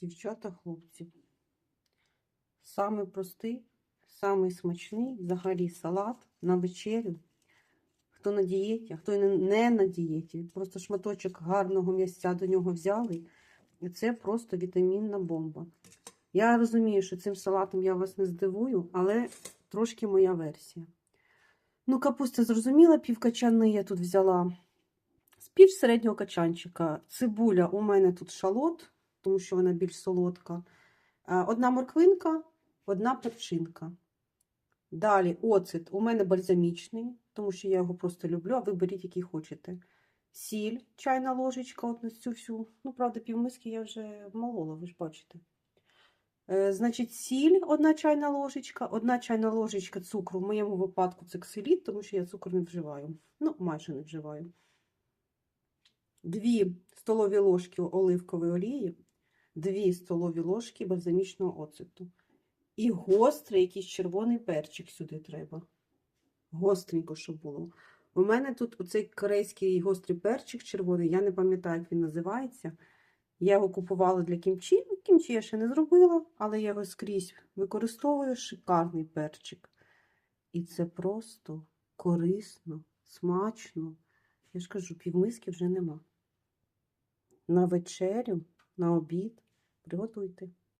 Дівчата, хлопці. Самий простий, самий смачний взагалі салат на вечерю. Хто на дієті, а хто і не- на дієті. Просто шматочок гарного м'ясця до нього взяли. І це просто вітамінна бомба. Я розумію, що цим салатом я вас не здивую, але трошки моя версія. Ну, капуста зрозуміла, пів качани я тут взяла. З пів середнього качанчика. Цибуля у мене тут шалот, тому що вона більш солодка. Одна морквинка, одна перчинка. Далі оцет. У мене бальзамічний, тому що я його просто люблю, а ви беріть, який хочете. Сіль, чайна ложечка, от на цю всю. Ну, правда, півмиски я вже вмолола, ви ж бачите. Е, Значить, сіль, одна чайна ложечка, одна чайна ложечка цукру. В моєму випадку це ксиліт, тому що я цукор не вживаю. Ну, майже не вживаю. Дві столові ложки оливкової олії, дві столові ложки бальзамічного оцету. І гострий якийсь червоний перчик сюди треба. Гостренько, щоб було. У мене тут оцей корейський гострий перчик червоний, я не пам'ятаю, як він називається. Я його купувала для кімчі. Ну, Кімчі я ще не зробила, але я його скрізь використовую. Шикарний перчик. І це просто корисно, смачно. Я ж кажу, півмиски вже нема. На вечерю, на обід приготуйте.